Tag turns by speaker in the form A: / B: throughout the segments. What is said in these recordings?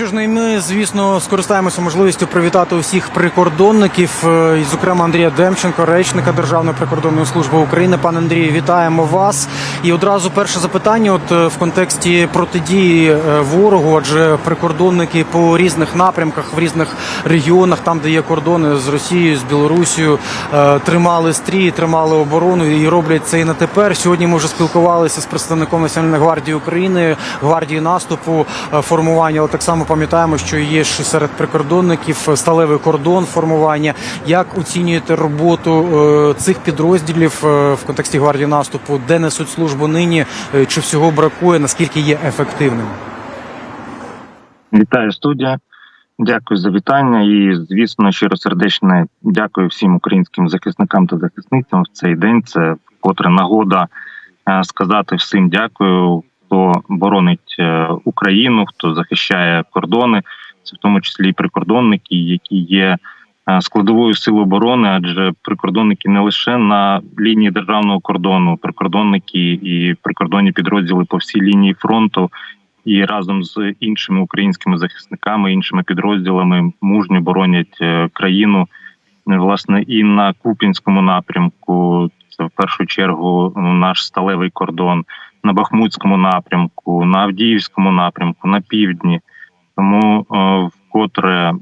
A: що ж, ми, звісно, скористаємося можливістю привітати усіх прикордонників, е, і, зокрема Андрія Демченко, речника Державної прикордонної служби України. Пане Андрію, вітаємо вас. І одразу перше запитання, от е, в контексті протидії е, ворогу, адже прикордонники по різних напрямках, в різних регіонах, там де є кордони з Росією, з Білорусією, тримали стрій, тримали оборону і роблять це і на тепер. Сьогодні ми вже спілкувалися з представником Національної гвардії України, гвардії наступу, формування. Так само пам'ятаємо, що є ж серед прикордонників сталевий кордон формування. Як оцінюєте роботу е, цих підрозділів е, в контексті гвардії наступу, де несуть службу нині? Е, Чи всього бракує? Наскільки є ефективним?
B: Вітаю студія. Дякую за вітання. І звісно, щиросердечне дякую всім українським захисникам та захисницям в цей день. Це вкотре нагода сказати всім дякую, хто боронить е, Україну, хто захищає кордони, це в тому числі і прикордонники, які є е, складовою сил оборони, адже прикордонники не лише на лінії державного кордону, прикордонники і прикордонні підрозділи по всій лінії фронту і разом з іншими українськими захисниками, іншими підрозділами мужньо боронять е, країну. Власне, і на Купінському напрямку, це в першу чергу ну, наш сталевий кордон, на Бахмутському напрямку, на Авдіївському напрямку, на півдні. Тому е, вкотре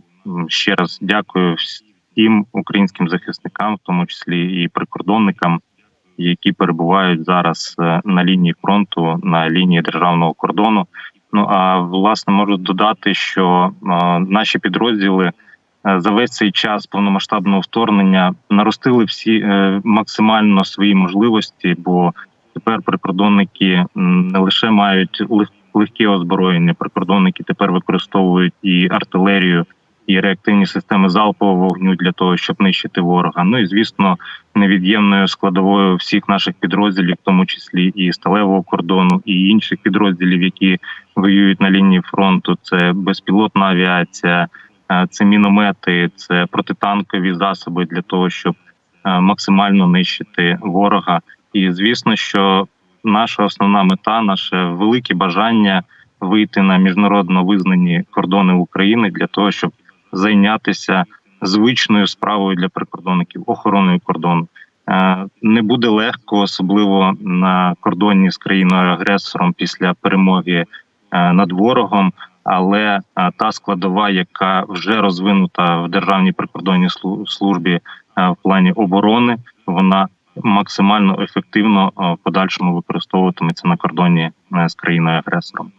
B: ще раз дякую всім українським захисникам, в тому числі і прикордонникам, які перебувають зараз е, на лінії фронту, на лінії державного кордону. Ну а власне можу додати, що е, наші підрозділи за весь цей час повномасштабного вторгнення наростили всі максимально свої можливості, бо тепер прикордонники не лише мають лег- легке озброєння, прикордонники тепер використовують і артилерію, і реактивні системи залпового вогню для того, щоб нищити ворога. Ну і звісно, невід'ємною складовою всіх наших підрозділів, в тому числі і сталевого кордону, і інших підрозділів, які воюють на лінії фронту. Це безпілотна авіація, е, це міномети, це протитанкові засоби для того, щоб е, максимально нищити ворога. І звісно, що наша основна мета, наше велике бажання вийти на міжнародно визнані кордони України для того, щоб зайнятися звичною справою для прикордонників охороною кордону. Е, Не буде легко, особливо на кордоні з країною агресором після перемоги е, над ворогом. Але е, та складова, яка вже розвинута в державній прикордонній службі в плані оборони, вона максимально ефективно е, в подальшому використовуватиметься на кордоні е, з країною агресором.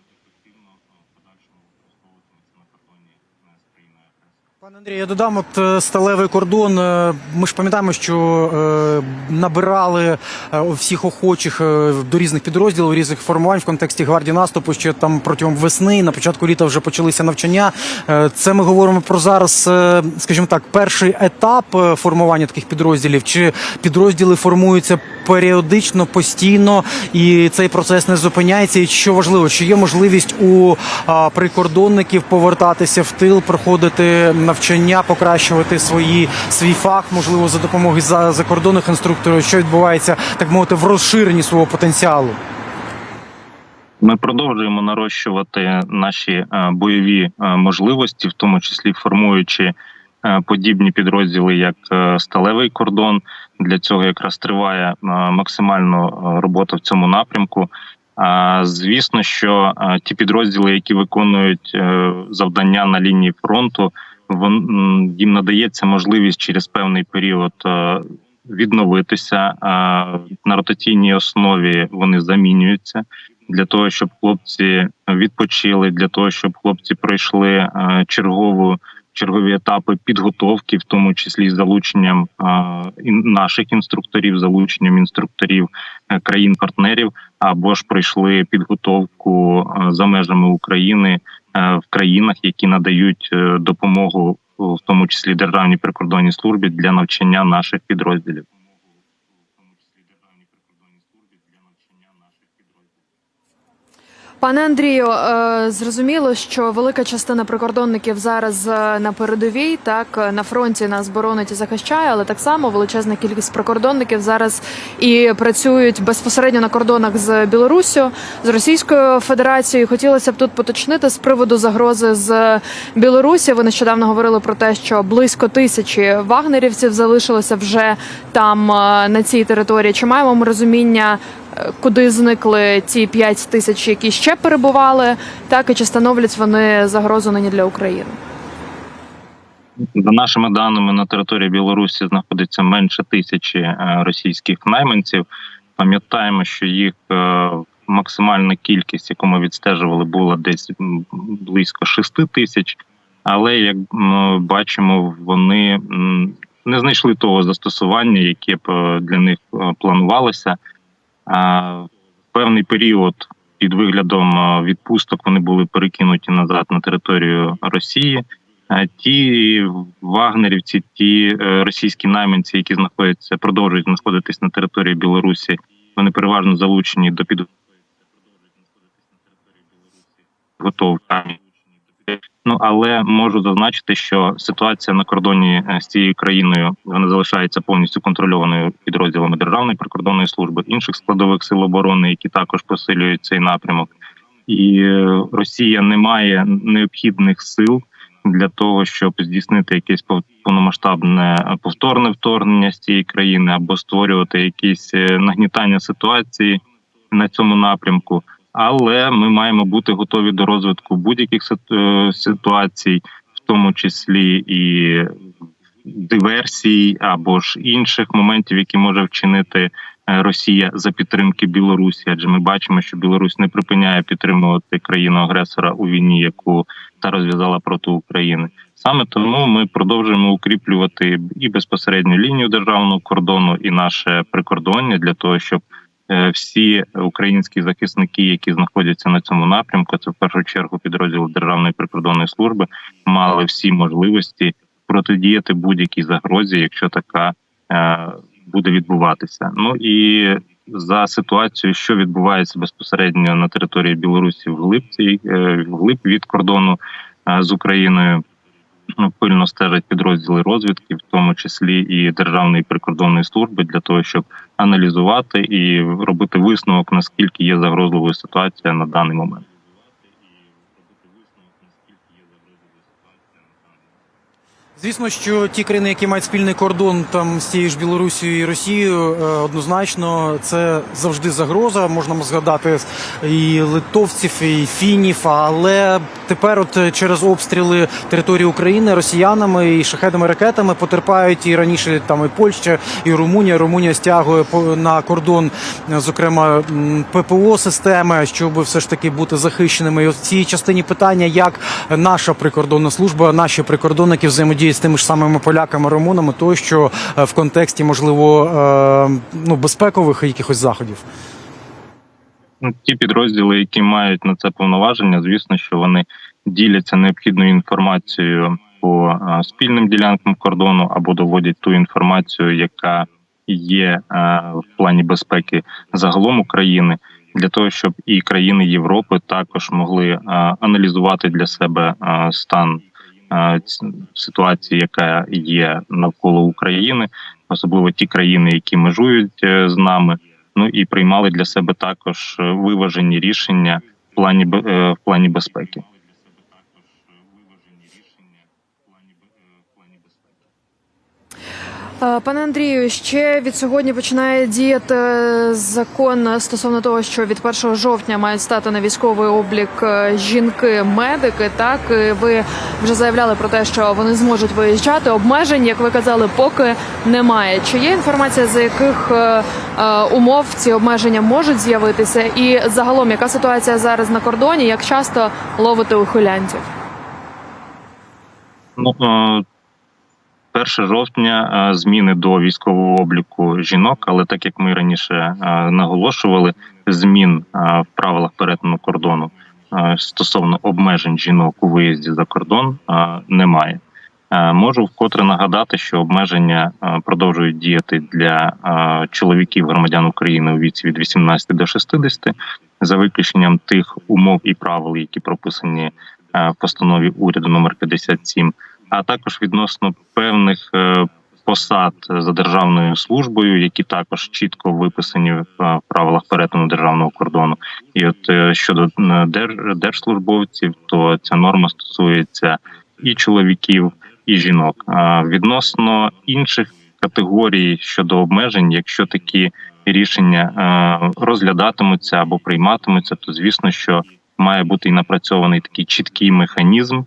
A: Пане Андрію, я додам от е, сталевий кордон. е, Ми ж пам'ятаємо, що е, набирали всіх охочих до різних підрозділів, різних формувань в контексті гвардії наступу. Ще там протягом весни, на початку літа вже почалися навчання. Це ми говоримо про зараз, скажімо так, перший етап формування таких підрозділів. Чи підрозділи формуються періодично, постійно, і цей процес не зупиняється. І що важливо, чи є можливість у а, прикордонників повертатися в тил, проходити навчання, покращувати свої свій фах, можливо, за допомогою за закордонних інструкторів, що відбувається, так мовити, в розширенні свого потенціалу.
B: Ми продовжуємо нарощувати наші е, бойові е, можливості, в тому числі формуючи подібні підрозділи, як е, сталевий кордон. Для цього якраз триває е, максимально е, робота в цьому напрямку. А звісно, що е, ті підрозділи, які виконують е, завдання на лінії фронту, їм надається можливість через певний період е, відновитися. Е, На ротаційній основі вони замінюються для того, щоб хлопці відпочили, для того, щоб хлопці пройшли е, чергову чергові етапи підготовки, в тому числі з залученням наших інструкторів, залученням інструкторів е, країн-партнерів, або ж пройшли підготовку за межами України е, в країнах, які надають е, допомогу, в тому числі державній прикордонній службі для навчання наших підрозділів.
C: Пане Андрію, е, зрозуміло, що велика частина прикордонників зараз е, на передовій, так е, на фронті нас боронить і захищає, але так само величезна кількість прикордонників зараз і працюють безпосередньо на кордонах з Білоруссю, з Російською Федерацією. Хотілося б тут поточнити з приводу загрози з Білорусі. Ви нещодавно говорили про те, що близько тисячі вагнерівців залишилося вже там на цій території. Чи маємо ми розуміння? Куди зникли ті 5 тисяч, які ще перебували, так і чи становлять вони загрозу нині для України?
B: За нашими даними, на території Білорусі знаходиться менше тисячі е, російських найманців. Пам'ятаємо, що їх е, максимальна кількість, яку ми відстежували, була десь близько 6 тисяч. Але як ми бачимо, вони не знайшли того застосування, яке б е, для них планувалося. Певний період під виглядом відпусток вони були перекинуті назад на територію Росії. Ті вагнерівці, ті е, російські найманці, які знаходяться, продовжують знаходитись на території Білорусі, вони переважно залучені до підготовки. Ну але можу зазначити, що ситуація на кордоні е, з цією країною вона залишається повністю контрольованою підрозділами Державної прикордонної служби інших складових сил оборони, які також посилюють цей напрямок. І е, Росія не має необхідних сил для того, щоб здійснити якесь пов- повномасштабне е, повторне вторгнення з цієї країни або створювати якісь нагнітання ситуації на цьому напрямку. Але ми маємо бути готові до розвитку будь-яких е, ситуацій, в тому числі і диверсій або ж інших моментів, які може вчинити е, Росія за підтримки Білорусі, адже ми бачимо, що Білорусь не припиняє підтримувати країну агресора у війні, яку та розв'язала проти України. Саме тому ми продовжуємо укріплювати і безпосередню лінію державного кордону, і наше прикордоння для того, щоб всі українські захисники, які знаходяться на цьому напрямку, це в першу чергу підрозділи Державної прикордонної служби, мали всі можливості протидіяти будь-якій загрозі, якщо така е, буде відбуватися. Ну і за ситуацією, що відбувається безпосередньо на території Білорусі вглиб цієї е, вглиб від кордону е, з Україною. Пильно стежать підрозділи розвідки, в тому числі і Державної прикордонної служби, для того, щоб аналізувати і робити висновок, наскільки є загрозливою ситуація на даний момент.
A: Звісно, що ті країни, які мають спільний кордон там з тією ж Білорусією і Росією, е, однозначно це завжди загроза. Можна згадати і литовців, і фінів. Але тепер, от е, через обстріли території України росіянами і шахедами ракетами потерпають і раніше там і Польща, і Румунія. Румунія стягує на кордон, е, зокрема ППО системи, щоб все ж таки бути захищеними. І в цій частині питання, як наша прикордонна служба, наші прикордонники взаємодіють з тими ж самими поляками, румунами, тощо е, в контексті можливо е, ну безпекових якихось заходів.
B: Ну, ті підрозділи, які мають на це повноваження, звісно, що вони діляться необхідною інформацією по е, спільним ділянкам кордону або доводять ту інформацію, яка є в плані безпеки загалом України, для того, щоб і країни Європи також могли аналізувати для себе стан ситуації, яка є навколо України, особливо ті країни, які межують е, з нами ну і приймали для себе також е, виважені рішення в плані е, в плані безпеки.
C: Пане Андрію, ще від сьогодні починає діяти закон стосовно того, що від 1 жовтня мають стати на військовий облік е, жінки-медики. Так ви вже заявляли про те, що вони зможуть виїжджати. Обмежень, як ви казали, поки немає. Чи є інформація, за яких е, е, умов ці обмеження можуть з'явитися? І загалом, яка ситуація зараз на кордоні? Як часто ловити ухилянтів?
B: Ну е, 1 жовтня е, зміни до військового обліку жінок, але так як ми раніше е, наголошували, змін е, в правилах перетину кордону стосовно обмежень жінок у виїзді за кордон немає. Можу вкотре нагадати, що обмеження продовжують діяти для чоловіків громадян України у віці від 18 до 60, за виключенням тих умов і правил, які прописані в постанові уряду номер 57, а також відносно певних е, посад за державною службою, які також чітко виписані в правилах перетину державного кордону. І от е, щодо е, держслужбовців, то ця норма стосується і чоловіків, і жінок. А відносно інших категорій щодо обмежень, якщо такі рішення розглядатимуться або прийматимуться, то звісно, що має бути і напрацьований такий чіткий механізм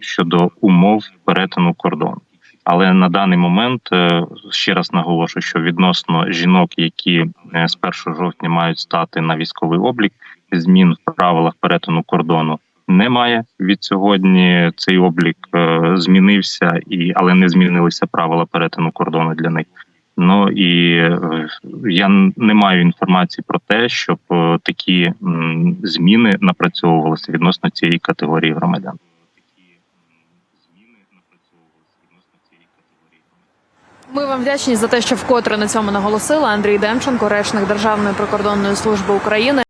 B: щодо умов перетину кордону. Але на даний момент е, ще раз наголошую, що відносно жінок, які е, з 1 жовтня мають стати на військовий облік, змін в правилах перетину кордону немає. Від сьогодні цей облік е, змінився, і але не змінилися правила перетину кордону для них. Ну і я не маю інформації про те, щоб такі зміни напрацьовувалися відносно цієї категорії громадян.
C: Ми вам вдячні за те, що вкотре на цьому наголосили. Андрій Демченко, речник Державної прикордонної служби України.